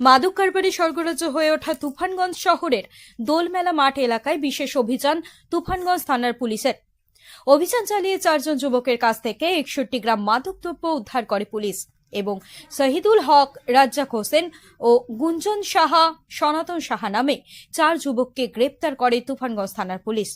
মাদক কারবারে স্বর্গরাজ্য হয়ে ওঠা তুফানগঞ্জ শহরের দোলমেলা মাঠ এলাকায় বিশেষ অভিযান তুফানগঞ্জ থানার পুলিশের। অভিযান চালিয়ে চারজন যুবকের কাছ থেকে একষট্টি গ্রাম মাদক দ্রব্য উদ্ধার করে পুলিশ এবং শহীদুল হক, রাজ্জাক হোসেন ও গুঞ্জন সাহা, সনাতন সাহা নামে চার যুবককে গ্রেপ্তার করে তুফানগঞ্জ থানার পুলিশ।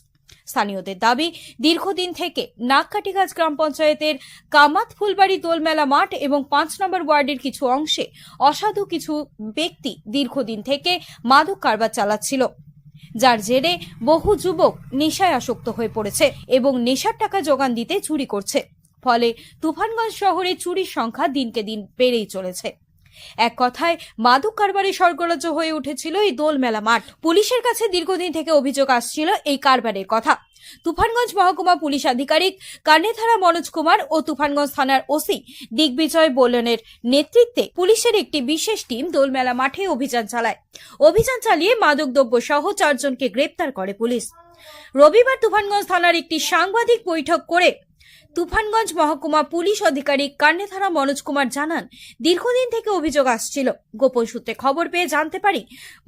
স্থানীয়দের দাবি, দীর্ঘদিন থেকে নাককাটিগাছ গ্রাম পঞ্চায়েতের কামাত ফুলবাড়ি দোলমেলা মাঠ এবং পাঁচ নম্বর ওয়ার্ডের কিছু অংশে অসাধু কিছু ব্যক্তি দীর্ঘদিন থেকে মাদক কারবার চালাচ্ছিল। যার জেরে বহু যুবক নেশায় আসক্ত হয়ে পড়েছে এবং নেশার টাকা যোগান দিতে চুরি করছে। ফলে তুফানগঞ্জ শহরে চুরির সংখ্যা দিনকে দিন বেড়েই চলেছে। এক কথায়, মাদক কারবারে স্বর্গরাজ্য হয়ে উঠেছিল এই দোলমেলা মাঠ। পুলিশের কাছে দীর্ঘদিন থেকে অভিযোগ আসছিল এই কারবারের কথা। তুফানগঞ্জ মহকুমা পুলিশ আধিকারিক কান্নেথারা মনোজ কুমার ও তুফানগঞ্জ থানার ওসি দিগ্বিজয় বোলনের নেতৃত্বে পুলিশের একটি বিশেষ টিম দোলমেলা মাঠে অভিযান চালায়। অভিযান চালিয়ে মাদকদ্রব্য সহ চারজনকে গ্রেপ্তার করে পুলিশ। রবিবার তুফানগঞ্জ থানার একটি সাংবাদিক বৈঠক করে তুফানগঞ্জ মহকুমা পুলিশ আধিকারিক কান্নেথারা মনোজ কুমার জানান, দীর্ঘদিন থেকে অভিযোগ আসছিল। গোপন সূত্রে খবর পেয়ে জানতে পারি,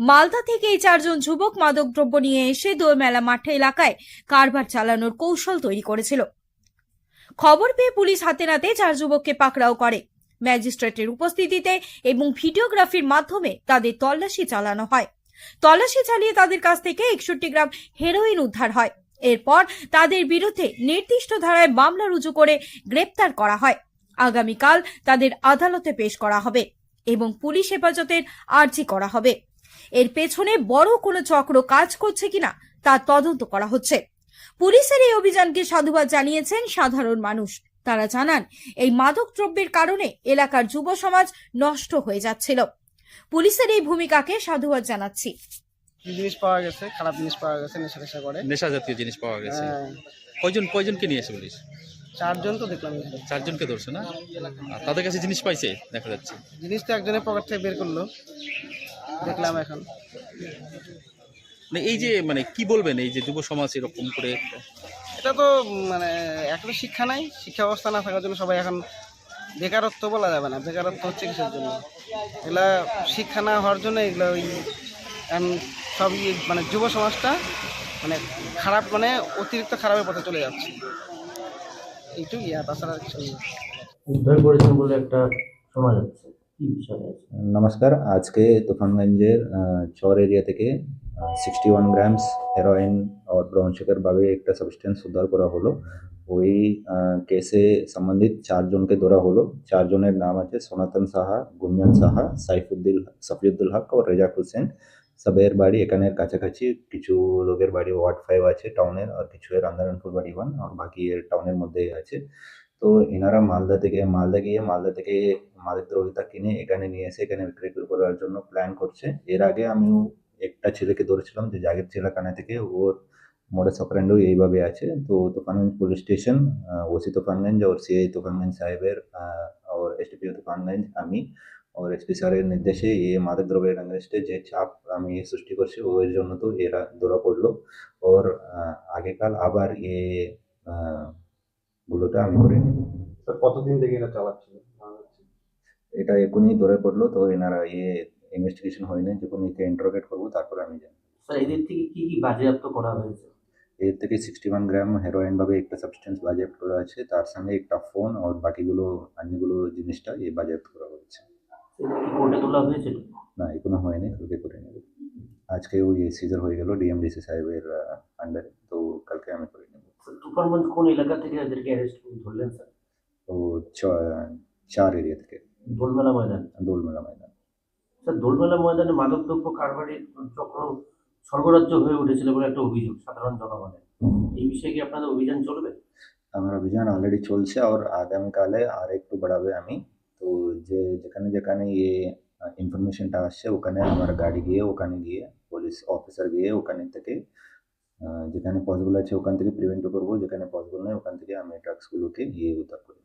মালদা থেকে এই চারজন যুবক মাদকদ্রব্য নিয়ে এসে দোলমেলা মাঠে এলাকায় কারবার চালানোর কৌশল তৈরি করেছিল। খবর পেয়ে পুলিশ হাতে নাতে চার যুবককে পাকড়াও করে। ম্যাজিস্ট্রেটের উপস্থিতিতে এবং ভিডিওগ্রাফির মাধ্যমে তাদের তল্লাশি চালানো হয়। তল্লাশি চালিয়ে তাদের কাছ থেকে একষট্টি গ্রাম হেরোইন উদ্ধার হয়। এরপর তাদের বিরুদ্ধে নির্দিষ্ট ধারায় মামলা রুজু করে গ্রেপ্তার করা হয়। আগামীকাল তাদের আদালতে পেশ করা হবে এবং পুলিশ হেফাজতের আর্জি করা হবে। এর পেছনে বড় কোনো চক্র কাজ করছে কিনা তা তদন্ত করা হচ্ছে। পুলিশের এই অভিযানকে সাধুবাদ জানিয়েছেন সাধারণ মানুষ। তারা জানান, এই মাদক দ্রব্যের কারণে এলাকার যুব সমাজ নষ্ট হয়ে যাচ্ছিল। পুলিশের এই ভূমিকাকে সাধুবাদ জানাচ্ছি। কি জিনিস পাওয়া গেছে? খারাপ জিনিস পাওয়া গেছে নেশা টেশা করে। নেশা জাতীয় জিনিস পাওয়া গেছে। হ্যাঁ, কয়জন কয়জনকে নিয়ে এসে পুলিশ? চারজন তো দেখলাম চারজনকে ধরছে না? আর তাদের কাছে জিনিস পাইছে দেখা যাচ্ছে। জিনিস তো একজনের পকেট থেকে বের করল। দেখলাম এখন। মানে এই যে মানে কি বলবেন এই যে যুব সমাজ এরকম করে? এটা তো মানে একটা শিক্ষা নাই। শিক্ষা ব্যবস্থা না থাকার জন্য সবাই এখন বেকারত্ব বলা যাবে না। বেকারত্ব হচ্ছে কিসের জন্য? এগুলা শিক্ষা না হওয়ার জন্য এগুলো ওই এখন সবই মানে যুব সমাজটা মানে খারাপ মানে অতিরিক্ত খারাপের পথে চলে যাচ্ছে। এইটুকুই আর তাছাড়া আর কিছু উদ্ধার করেছেন বলে একটা শোনা যাচ্ছে। আছে? নমস্কার আজকে তুফানগঞ্জের চর এরিয়া থেকে সিক্সটি ওয়ান গ্রামস হেরোইন और ব্রাউন সুগার ভাবে একটা সাবস্টেন্স উদ্ধার করা হলো। ওই কেসে সম্বন্ধিত চারজনকে ধরা হলো। চারজনের নাম আছে সনাতন সাহা গুঞ্জন সাহা সাইফুদ্দিল সফিউদ্দুল হক ও রেজাক হোসেন। সবের বাড়ি, এখানের কাছাকাছি কিছু লোকের বাড়ি, ওয়ার্ড ফাইভ আছে টাউনের, আর কিছু এর আন্দারনপুর বাড়ি ওয়ান আর বাকি এর টাউনের মধ্যেই আছে। তো এনারা মালদা থেকে, মালদা গিয়ে মালদা থেকে মাদক দ্রব্যতা কিনে এখানে নিয়ে এসে এখানে বিক্রি করার জন্য প্ল্যান করছে। এর আগে আমিও একটা ছেলেকে ধরেছিলাম যে জাগের ছেলেখানা থেকে ওর মোডে অপারেন্ডও এইভাবে আছে। তো Tufanganj police station OC Tufanganj or CI Tufanganj সাহেবের ওর এসডিপিও তুফানগঞ্জ আমি ওর এসপি স্যারের নির্দেশে এই মাদক দ্রব্যের এগেনস্টে যে চাপ আমি সৃষ্টি করছি ওর জন্য তো এরা ধরা পড়ল। ওর আহ, আগেকাল আবার এ আহ, গুলোটা আমি করে নিব স্যার কতদিন থেকে এটা চালাচ্ছিল? এটা এখনই ধরে পড়ল তো এনারা ইয়ে ইনভেস্টিগেশন হয়নি যখন একে ইন্টারোগেট করব তারপর আমি জানি। স্যার এদের থেকে কি কি বাজেয়াপ্ত করা হয়েছে? এর থেকে সিক্সটি ওয়ান গ্রাম হেরোইন ভাবে একটা সাবস্টেন্স বাজেয়াপ্ত করা আছে তার সঙ্গে একটা ফোন আর বাকিগুলো অন্যগুলো জিনিসটা এই বাজেয়াপ্ত করা কোর্টে তোলা হয়েছিল? না এখনও হয়নি কালকে করে নেব আজকে ওই সিজার হয়ে গেল ডিএমডিসি সাহেবের আন্ডারে তো কালকে আমি করে নেব। তুফানগঞ্জ কোন এলাকা থেকে এদেরকে অ্যারেস্ট ধরলেন স্যার? তো চ- চার এরিয়া থেকে। দোলমেলা ময়দান? দোলমেলা ময়দান। স্যার দোলমেলা ময়দানে মাদকদ্রব্য কারবারির চক্র স্বর্গরাজ্য হয়ে উঠেছিল বলে একটা অভিযোগ সাধারণ জনগণের। এই বিষয়ে কি আপনাদের অভিযান চলবে? আমার অভিযান অলরেডি চলছে আর আগামীকালে আর একটু বাড়াবে আমি। তো যে, যেখানে যেখানে ইয়ে ইনফরমেশনটা আসছে, ওখানে আমার গাড়ি গিয়ে, ওখানে গিয়ে পুলিশ অফিসার গিয়ে ওখানে থেকে যেখানে পসিবল আছে ওখান থেকে প্রিভেন্ট করব, যেখানে পসিবল নয় ওখান থেকে আমি ড্রাগসগুলোকে গিয়ে উদ্ধার করি